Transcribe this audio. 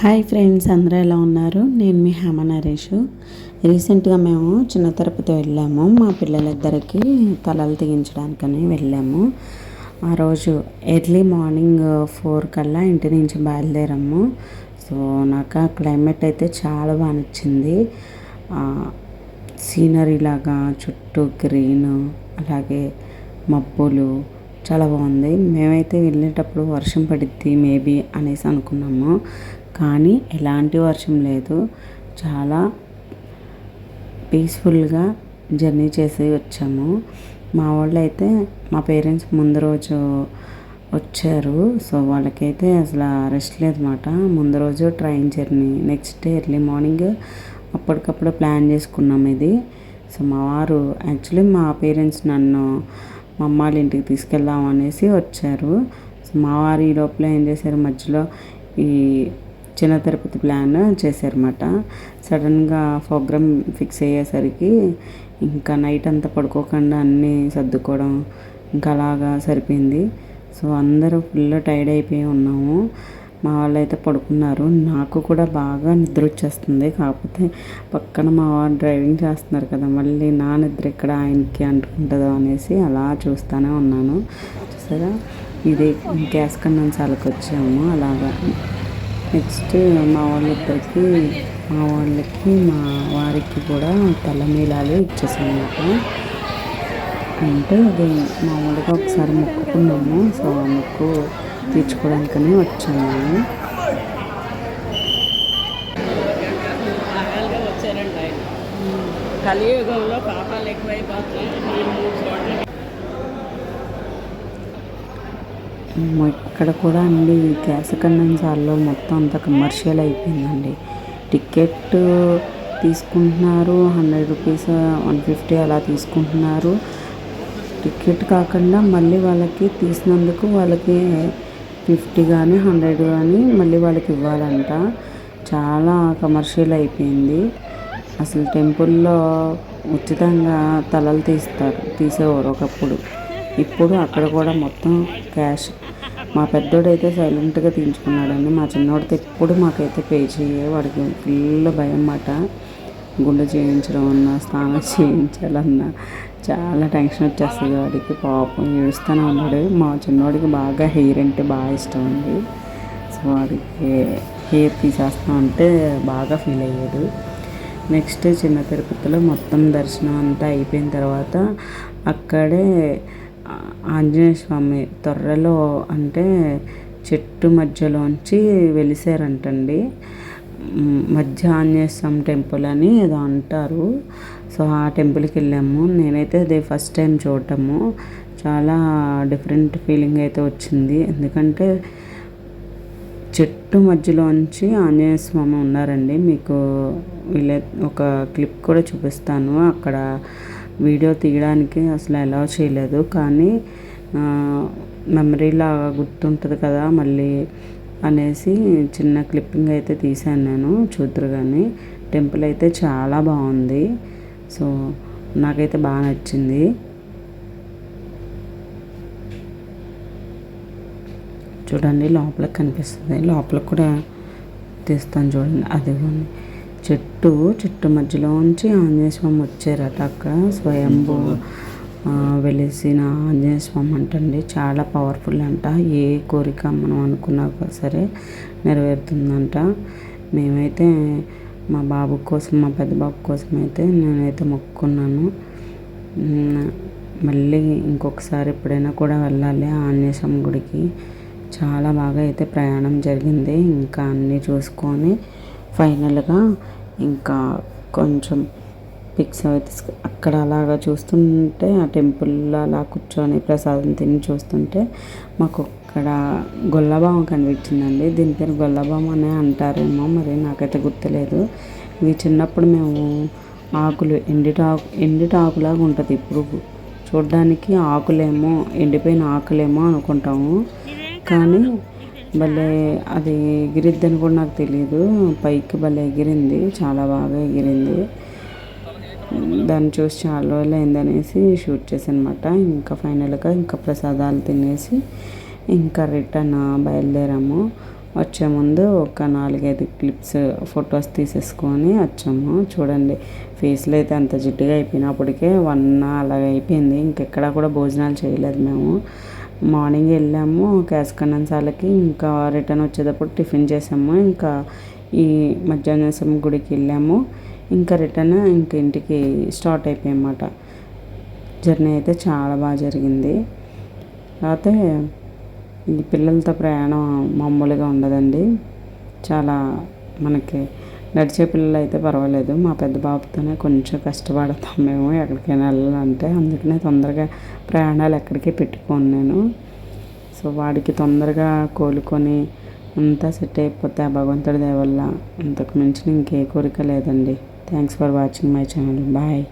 Hi friends అందరూ ఎలా ఉన్నారు? నేను మీ హేమ నరేష్. రీసెంట్గా మేము చిన్న తిరుపతి వెళ్ళాము. మా పిల్లలిద్దరికి తలలు తీయించడానికని వెళ్ళాము. ఆ రోజు ఎర్లీ మార్నింగ్ ఫోర్ కల్లా ఇంటి నుంచి బయలుదేరాము. సో నాకు ఆ క్లైమేట్ అయితే చాలా బాగా నచ్చింది. సీనరీ లాగా చుట్టూ గ్రీన్ అలాగే మబ్బులు చాలా బాగుంది. మేమైతే వెళ్ళేటప్పుడు వర్షం పడిద్ది మేబీ అనేసి అనుకున్నాము. కానీ ఎలాంటి వర్షం లేదు. చాలా పీస్ఫుల్గా జర్నీ చేసి వచ్చాము. మా వాళ్ళు అయితే మా పేరెంట్స్ ముందు రోజు వచ్చారు. సో వాళ్ళకైతే అసలు రెస్ట్ లేదన్నమాట. ముందు రోజు train journey next day early morning అప్పటికప్పుడు ప్లాన్ చేసుకున్నాం ఇది. సో మా వారు యాక్చువల్లీ మా పేరెంట్స్ నన్ను మా అమ్మ వాళ్ళ ఇంటికి తీసుకెళ్దాం అనేసి వచ్చారు. సో మా వారు ఈ లోపల ఏం చేశారు మధ్యలో ఈ చిన్న తిరుపతి ప్లాన్ చేశారన్నమాట. సడన్గా ప్రోగ్రామ్ ఫిక్స్ అయ్యేసరికి ఇంకా నైట్ అంతా పడుకోకుండా అన్నీ సర్దుకోవడం ఇంకా అలాగా సరిపోయింది. సో అందరూ ఫుల్ టైర్డ్ అయిపోయి ఉన్నాము. మా వాళ్ళు అయితే పడుకున్నారు. నాకు కూడా బాగా నిద్ర వచ్చేస్తుంది. కాకపోతే పక్కన మా వారు డ్రైవింగ్ చేస్తున్నారు కదా మళ్ళీ నా నిద్ర ఇక్కడ ఆయనకి అంటుకుంటుందో అనేసి అలా చూస్తూనే ఉన్నాను. చూసారా? ఇది గ్యాస్ కండెన్సాలకు వచ్చాము అలాగా. నెక్స్ట్ మా వాళ్ళిద్దరికి మా వాళ్ళకి మా వారికి కూడా తలనీలాలు ఇచ్చేసామన్నమాట. అంటే అది మామూలుగా ఒకసారి మొక్కుకున్నాము. సో ఆ మొక్కు తీర్చుకోవడానికని వచ్చాము కలియుగంలో పాపాలు ఎక్కువైపోతాయి. ఇక్కడ కూడా అండి గ్యాస్ కండెన్సార్లో మొత్తం అంతా కమర్షియల్ అయిపోయిందండి. టికెట్ తీసుకుంటున్నారు హండ్రెడ్ రూపీస్ వన్ ఫిఫ్టీ అలా తీసుకుంటున్నారు. టికెట్ కాకుండా మళ్ళీ వాళ్ళకి తీసినందుకు వాళ్ళకి ఫిఫ్టీ కానీ హండ్రెడ్ కానీ మళ్ళీ వాళ్ళకి ఇవ్వాలంట. చాలా కమర్షియల్ అయిపోయింది. అసలు టెంపుల్లో ఉచితంగా తలలు తీస్తారు తీసేవారు ఒకప్పుడు. ఇప్పుడు అక్కడ కూడా మొత్తం క్యాష్. మా పెద్దోడైతే సైలెంట్గా తీయించుకున్నాడండి. మా చిన్నోడితో ఎప్పుడు మాకైతే పే చేయే వాడికి ఫుల్ భయం అన్నమాట. గుండె చేయించడం అన్నా స్నానం చేయించాలన్నా చాలా టెన్షన్ వచ్చేస్తుంది వాడికి. పాపం ఏడుస్తూనే ఉన్నాడు. మా చిన్నోడికి బాగా హెయిర్ అంటే బాగా ఇష్టం అండి. సో వాడికి హెయిర్ తీసేస్తాం అంటే బాగా ఫీల్ అయ్యాడు. నెక్స్ట్ చిన్న తిరుపతిలో మొత్తం దర్శనం అంతా అయిపోయిన తర్వాత అక్కడే ఆంజనేయ స్వామి త్వరలో అంటే చెట్టు మధ్యలోంచి వెలిసారంటండి. మధ్య ఆంజనేయ స్వామి టెంపుల్ అని ఏదో అంటారు. సో ఆ టెంపుల్కి వెళ్ళాము. నేనైతే అదే ఫస్ట్ టైం చూడటము. చాలా డిఫరెంట్ ఫీలింగ్ అయితే వచ్చింది. ఎందుకంటే చెట్టు మధ్యలోంచి ఆంజనేయ స్వామి ఉన్నారండి. మీకు వీళ్ళ ఒక క్లిప్ కూడా చూపిస్తాను. అక్కడ వీడియో తీయడానికి అసలు అలౌ చేయలేదు. కానీ మెమరీలా గుర్తుంటుంది కదా మళ్ళీ అనేసి చిన్న క్లిప్పింగ్ అయితే తీశాను నేను చూద్దరు కానీ టెంపుల్ అయితే చాలా బాగుంది. సో నాకైతే బాగా నచ్చింది. చూడండి లోపలికి కనిపిస్తుంది. లోపల కూడా తీస్తాను చూడండి. అది చెట్టు చెట్టు మధ్యలోంచి ఆంజనేయ స్వామి వచ్చారట అక్కడ స్వయంభూ వెలిసిన ఆంజనేయ స్వామి అంటండి. చాలా పవర్ఫుల్ అంట. ఏ కోరిక మనం అనుకున్నా సరే నెరవేరుతుందంట. మేమైతే మా బాబు కోసం మా పెద్ద బాబు కోసం అయితే నేనైతే మొక్కుకున్నాను. మళ్ళీ ఇంకొకసారి ఎప్పుడైనా కూడా వెళ్ళాలి ఆంజనేయ స్వామి గుడికి. చాలా బాగా అయితే ప్రయాణం జరిగింది. ఇంకా అన్నీ చూసుకొని ఫైనల్గా ఇంకా కొంచెం పిక్స్ అయితే అక్కడ అలాగా చూస్తుంటే ఆ టెంపుల్లో అలా కూర్చొని ప్రసాదం తిని చూస్తుంటే మాకు అక్కడ గొల్లభామ కనిపించిందండి. దీని పేరు గొల్లభామ అనే అంటారేమో మరి నాకైతే గుర్తులేదు. ఇవి చిన్నప్పుడు మేము ఆకులు ఎండిటాకు ఎండిటాకులాగా ఉంటుంది ఇప్పుడు. చూడడానికి ఆకులేమో ఎండిపోయిన ఆకులేమో అనుకుంటాము. కానీ భలే అది ఎగిరిద్దని కూడా నాకు తెలియదు పైకి భలే ఎగిరింది. చాలా బాగా ఎగిరింది. దాన్ని చూసి చాలా రోజులు అయిందనేసి షూట్ చేసానమాట ఇంకా ఫైనల్గా ఇంకా ప్రసాదాలు తినేసి ఇంకా రిటర్న్ బయలుదేరాము. వచ్చే ముందు ఒక నాలుగైదు క్లిప్స్ ఫొటోస్ తీసేసుకొని వచ్చాము. చూడండి ఫేస్లో అయితే అంత జిడ్డుగా అయిపోయినప్పటికే వన్ అలాగ అయిపోయింది. ఇంకెక్కడా కూడా భోజనాలు చేయలేదు మేము. మార్నింగ్ వెళ్ళాము కేశకన్నంసాలకి ఇంకా రిటర్న్ వచ్చేటప్పుడు టిఫిన్ చేసాము ఇంకా ఈ మధ్యాహ్నం గుడికి వెళ్ళాము. ఇంకా రిటర్న్ ఇంక ఇంటికి స్టార్ట్ అయిపోయామాట జర్నీ అయితే చాలా బాగా జరిగింది. కాకపోతే ఈ పిల్లలతో ప్రయాణం మామూలుగా ఉండదండి. చాలా మనకి నడిచే పిల్లలు అయితే పర్వాలేదు. మా పెద్ద బాబుతోనే కొంచెం కష్టపడతాం మేము ఎక్కడికైనా వెళ్ళాలంటే. అందుకనే తొందరగా ప్రయాణాలు ఎక్కడికి పెట్టుకోను నేను. సో వాడికి తొందరగా కోలుకొని అంతా సెట్ అయిపోతే ఆ భగవంతుడి దయ అంతకు మించిన ఇంకే కోరిక లేదండి. Thanks for watching my channel bye